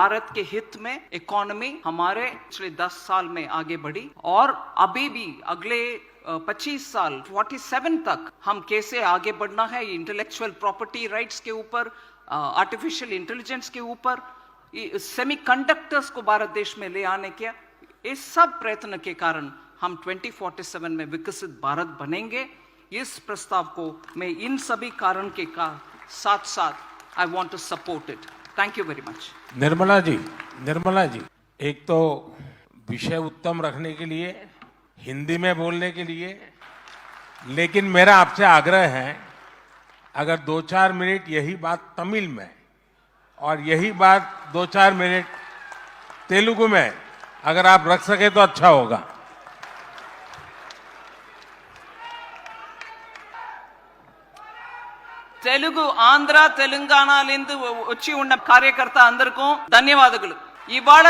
भारत के हित में इकोनॉमी हमारे पिछले 10 साल में आगे बढ़ी और अभी भी अगले पच्चीस साल 47 तक हम कैसे आगे बढ़ना है इंटेलेक्चुअल प्रॉपर्टी राइट्स के ऊपर आर्टिफिशियल इंटेलिजेंस के ऊपर सेमी कंडक्टर्स को भारत देश में ले आने के इस सब प्रयत्न के कारण हम 2047 में विकसित भारत बनेंगे। इस प्रस्ताव को मैं इन सभी कारण के का साथ साथ I want to support it thank you very much Nirmala ji Nirmala ji, एक तो विषय उत्तम रखने के लिए, हिंदी में बोलने के लिए, लेकिन मेरा आपसे आग्रह है, अगर दो चार मिनट यही बात तमिल में, और यही बात दो चार मिनट तेलुगु में, अगर आप रख सके तो अच्छा होगा। తెలుగు ఆంధ్ర తెలంగాణలిందు వచ్చి ఉన్న కార్యకర్త అందరికీ ధన్యవాదములు. ఇవాళ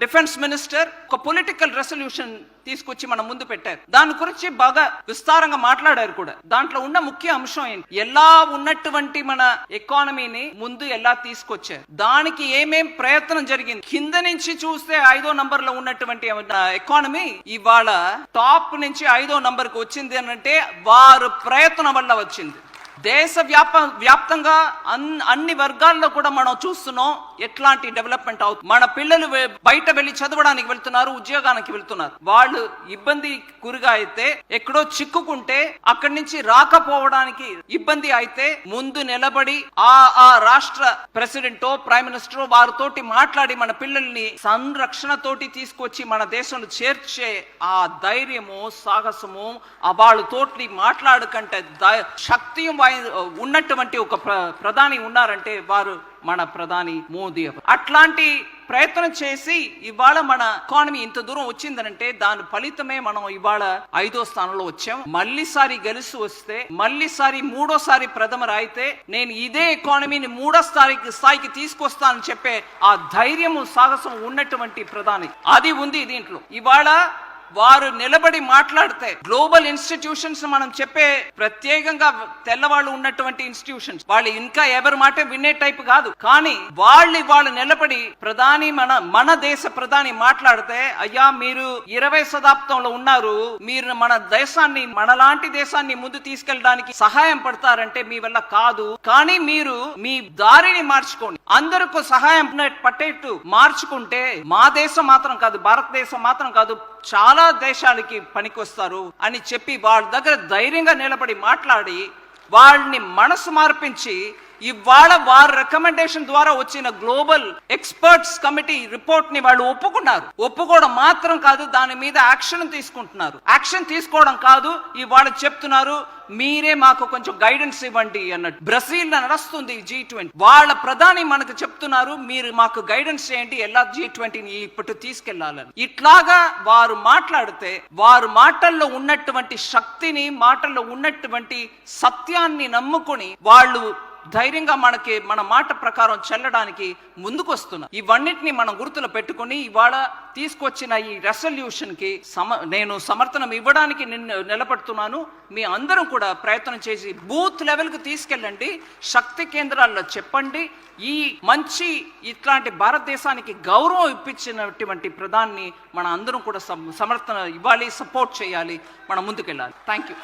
డిఫెన్స్ మినిస్టర్ ఒక పొలిటికల్ రెసల్యూషన్ తీసుకొచ్చి మన ముందు పెట్టారు. దాని గురించి బాగా విస్తారంగా మాట్లాడారు కూడా. దాంట్లో ఉన్న ముఖ్య అంశం ఏంటి? ఎలా ఉన్నటువంటి మన ఎకానమీని ముందు ఎలా తీసుకొచ్చారు? దానికి ఏమేం ప్రయత్నం జరిగింది? కింద నుంచి చూస్తే ఐదో నంబర్లో ఉన్నటువంటి ఎకానమీ ఇవాళ టాప్ నుంచి ఐదో నంబర్కు వచ్చింది అంటే వారు ప్రయత్నం వల్ల వచ్చింది. దేశ వ్యాప వ్యాప్తంగా అన్ అన్ని వర్గాల్లో కూడా మనం చూస్తున్నాం ఎట్లాంటి డెవలప్మెంట్ అవుతుంది మన పిల్లలు బయట వెళ్ళి చదవడానికి వెళ్తున్నారు ఉద్యోగానికి వెళ్తున్నారు. వాళ్ళు ఇబ్బంది గురిగా అయితే ఎక్కడో చిక్కుకుంటే అక్కడి నుంచి రాకపోవడానికి ఇబ్బంది అయితే ముందు నిలబడి ఆ ఆ రాష్ట్ర ప్రెసిడెంటో ప్రైమ్ మినిస్టరో వారితోటి మాట్లాడి మన పిల్లల్ని సంరక్షణతోటి తీసుకొచ్చి మన దేశంలో చేర్చే ఆ ధైర్యము సాహసము ఆ వాళ్ళతోటి మాట్లాడకంటే ద- శక్తి వాయి- ఉన్నటువంటి ఒక ప్ర- ప్రధాని ఉన్నారంటే వారు మన ప్రధాని మోదీ అట్లాంటి ప్రయత్నం చేసి ఇవాళ మన ఎకానమీ ఇంత దూరం వచ్చిందనంటే దాని ఫలితమే మనం ఇవాళ ఐదో స్థానంలో వచ్చాం. మళ్ళీసారి గెలిసి వస్తే మళ్ళీసారి మూడోసారి ప్రథమర్ అయితే నేను ఇదే ఎకానమీని మూడో స్థాయికి స్థాయికి తీసుకొస్తానని చెప్పే ఆ ధైర్యము సాహసం ఉన్నటువంటి ప్రధాని. అది ఉంది దీంట్లో. ఇవాళ వారు నిలబడి మాట్లాడితే గ్లోబల్ ఇన్స్టిట్యూషన్స్ మనం చెప్పే ప్రత్యేకంగా తెల్లవాళ్ళు ఉన్నటువంటి ఇన్స్టిట్యూషన్స్. వాళ్ళు ఇంకా ఎవరి మాట వినే టైప్ కాదు. కానీ వాళ్ళు వాళ్ళు నిలబడి ప్రధాని మన మన దేశ ప్రధాని మాట్లాడితే అయ్యా మీరు ఇరవై శతాబ్దంలో ఉన్నారు. మీరు మన దేశాన్ని మనలాంటి దేశాన్ని ముందు తీసుకెళ్ళడానికి సహాయం పడతారంటే మీ వల్ల కాదు. కానీ మీరు మీ దారిని మార్చుకోండి. అందరికీ సహాయం పట్టేట్టు మార్చుకుంటే మా దేశం మాత్రం కాదు భారతదేశం మాత్రం కాదు చాలా దేశాలకి పనికొస్తారు అని చెప్పి వాళ్ళ దగ్గర ధైర్యంగా నిలబడి మాట్లాడి వాళ్ళని మనసు మార్పించి ఇవాళ వారి రికమెండేషన్ ద్వారా వచ్చిన గ్లోబల్ ఎక్స్పర్ట్స్ కమిటీ రిపోర్ట్ని వాళ్ళు ఒప్పుకున్నారు. ఒప్పుకోవడం మాత్రం కాదు దాని మీద యాక్షన్ తీసుకుంటున్నారు. యాక్షన్ తీసుకోవడం కాదు ఇవాళ చెప్తున్నారు మీరే మాకు కొంచెం గైడెన్స్ ఇవ్వండి అన్నట్టు. బ్రెజిల్ నడుస్తుంది జీ ట్వంటీ వాళ్ళ ప్రధాని మనకు చెప్తున్నారు మీరు మాకు గైడెన్స్ చేయండి ఎలా జీ ట్వంటీని ఇప్పుడు తీసుకెళ్ళాలని. ఇట్లాగా వారు మాట్లాడితే వారు మాటల్లో ఉన్నటువంటి శక్తిని మాటల్లో ఉన్నటువంటి సత్యాన్ని నమ్ముకొని వాళ్ళు ధైర్యంగా మనకి మన మాట ప్రకారం చెల్లడానికి ముందుకొస్తున్నారు ఇవన్నిటిని మనం గుర్తులో పెట్టుకుని ఇవాళ తీసుకొచ్చిన ఈ రెసల్యూషన్కి సమ నేను సమర్థనం ఇవ్వడానికి నిన్ను నిలబడుతున్నాను. మీ అందరం కూడా ప్రయత్నం చేసి బూత్ లెవెల్కి తీసుకెళ్ళండి. శక్తి కేంద్రాల్లో చెప్పండి. ఈ మంచి ఇట్లాంటి భారతదేశానికి గౌరవం ఇప్పించినటువంటి ప్రధాన్ని మన అందరం కూడా సమర్థన ఇవ్వాలి సపోర్ట్ చేయాలి. మనం ముందుకెళ్ళాలి. Thank you